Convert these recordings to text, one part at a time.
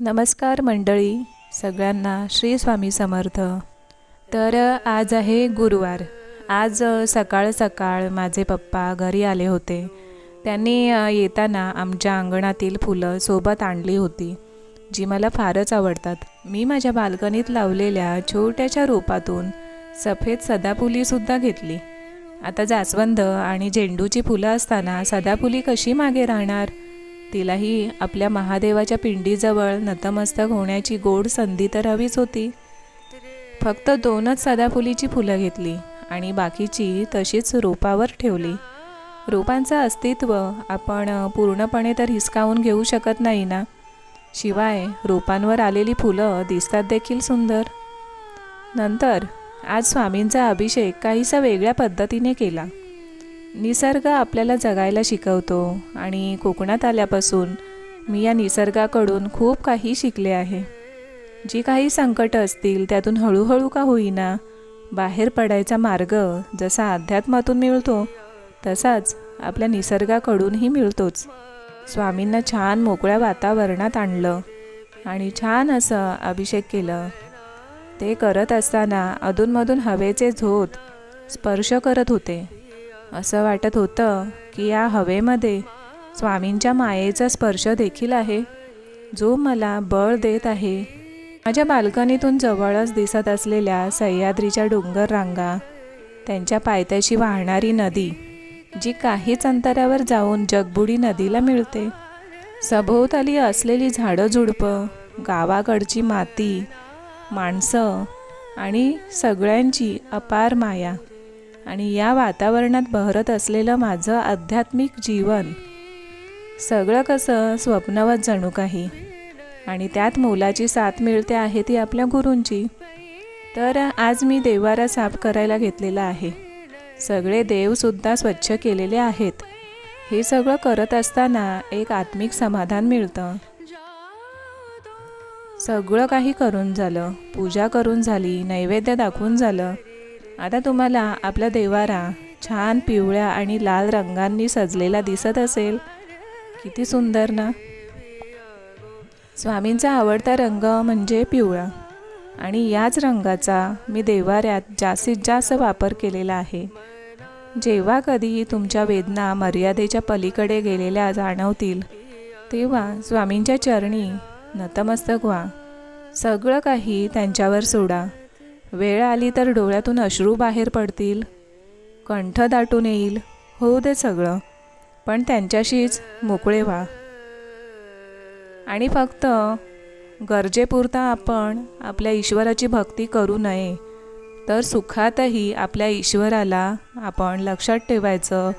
नमस्कार मंडळी सगळ्यांना श्री स्वामी समर्थ. तर आज आहे गुरुवार. आज सकाळ सकाळ माझे पप्पा घरी आले होते. त्यांनी येताना आमच्या अंगणातील फुलं सोबत आणली होती जी मला फारच आवडतात. मी माझ्या बाल्कनीत लावलेल्या छोट्याशा रोपातून सफेद सदाफुलीसुद्धा घेतली. आता जास्वंद आणि झेंडूची फुलं असताना सदाफुली कशी मागे राहणार? तिलाही आपल्या महादेवाच्या पिंडीजवळ नतमस्तक होण्याची गोड संधी तर हवीच होती. फक्त दोनच सदाफुलीची फुलं घेतली आणि बाकीची तशीच रोपावर ठेवली. रोपांचं अस्तित्व आपण पूर्णपणे तर हिसकावून घेऊ शकत नाही ना? शिवाय रोपांवर आलेली फुलं दिसतात देखील सुंदर. नंतर आज स्वामींचा अभिषेक काहीसा वेगळ्या पद्धतीने केला. निसर्ग आपल्याला जगायला शिकवतो आणि कोकणात आल्यापासून मी या निसर्गाकडून खूप काही शिकले आहे. जी काही संकटं असतील त्यातून हळूहळू का होईना बाहेर पडायचा मार्ग जसा अध्यात्मातून मिळतो तसाच आपल्या निसर्गाकडूनही मिळतोच. स्वामींना छान मोकळ्या वातावरणात आणलं आणि छान असं अभिषेक केलं. ते करत असताना अधूनमधून हवेचे झोत स्पर्श करत होते. असं वाटत होतं की या हवेमध्ये स्वामींच्या मायेचा स्पर्श देखील आहे. जो मला बळ देत आहे. माझ्या बाल्कनीतून जवळच दिसत असलेल्या सह्याद्रीच्या डोंगर रांगा त्यांच्या पायथ्याशी वाहणारी नदी जी काहीच अंतरावर जाऊन जगबुडी नदीला मिळते. सभोवताली असलेली झाडं झुडपं गावाकडची माती माणसं आणि सगळ्यांची अपार माया. आणि या वातावरणात बहरत असलेलं माझं आध्यात्मिक जीवन सगळं कसं स्वप्नवत जणू काही? आणि त्यात मोलाची साथ मिळते आहे ती आपल्या गुरूंची. तर आज मी देवारा साफ करायला घेतलेला आहे. सगळे देवसुद्धा स्वच्छ केलेले आहेत. हे सगळं करत असताना एक आत्मिक समाधान मिळतं. सगळं काही करून झालं. पूजा करून झाली नैवेद्य दाखवून झालं. आता तुम्हाला आपला देवारा छान पिवळ्या आणि लाल रंगांनी सजलेला दिसत असेल. किती सुंदर ना? स्वामींचा आवडता रंग म्हणजे पिवळा. आणि याच रंगाचा मी देवाऱ्यात जास्तीत जास्त वापर केलेला आहे. जेव्हा कधी तुमच्या वेदना मर्यादेच्या पलीकडे गेलेल्या जाणवतील तेव्हा स्वामींच्या चरणी नतमस्तक व्हा. सगळं काही त्यांच्यावर सोडा. वेळ आली तर डोळ्यातून अश्रू बाहेर पडतील. कंठ दाटून येईल. होऊ दे सगळं. पण त्यांच्याशीच मोकळे व्हा. आणि फक्त गरजेपुरता आपण आपल्या ईश्वराची भक्ती करू नये. तर सुखातही आपल्या ईश्वराला आपण लक्षात ठेवायचं.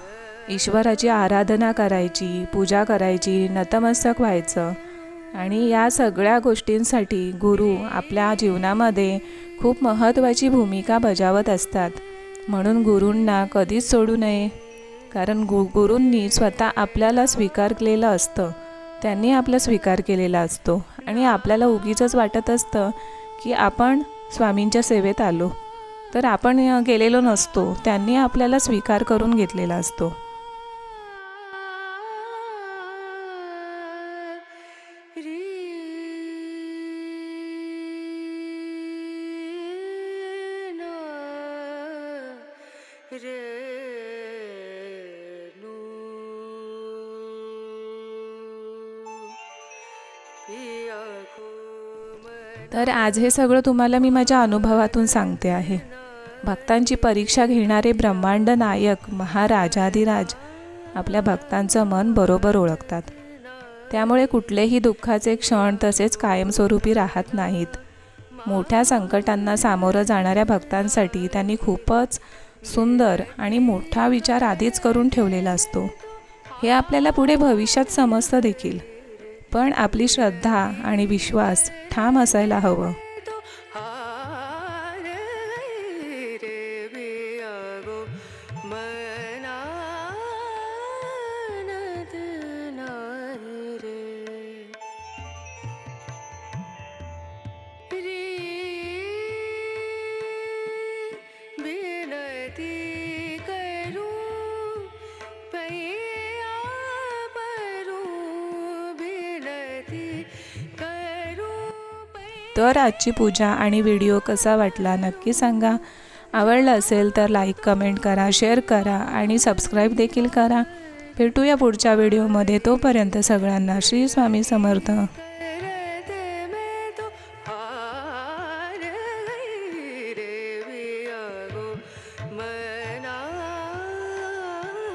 ईश्वराची आराधना करायची पूजा करायची नतमस्तक व्हायचं. आणि या सगळ्या गोष्टींसाठी गुरु आपल्या जीवनामध्ये खूप महत्त्वाची भूमिका बजावत असतात. म्हणून गुरूंना कधीच सोडू नये. कारण गु गुरूंनी स्वतः आपल्याला स्वीकारलेलं असतं. त्यांनी आपला स्वीकार केलेला असतो. आणि आपल्याला उगीचंच वाटत असतं की आपण स्वामींच्या सेवेत आलो. तर आपण गेलेलो नसतो. त्यांनी आपल्याला स्वीकार करून घेतलेला असतो. तर आज हे सगळं तुम्हाला मी माझ्या अनुभवातून सांगते आहे. भक्तांची परीक्षा घेणारे ब्रह्मांड नायक महाराजाधिराज आपल्या भक्तांचं मन बरोबर ओळखतात. त्यामुळे कुठलेही दुःखाचे क्षण तसेच कायमस्वरूपी राहत नाहीत. मोठ्या संकटांना सामोरं जाणाऱ्या भक्तांसाठी त्यांनी खूपच सुंदर आणि मोठा विचार आधीच करून ठेवलेला असतो. हे आपल्याला पुढे भविष्यात समजतं देखील. पण आपली श्रद्धा आणि विश्वास ठाम असायला हवं. तर आजची पूजा आणि व्हिडिओ कसा वाटला नक्की सांगा. आवडला असेल तर लाईक कमेंट करा शेअर करा आणि सबस्क्राईब देखील करा. भेटूया पुढच्या व्हिडिओमध्ये तोपर्यंत सगळ्यांना श्री स्वामी समर्थ.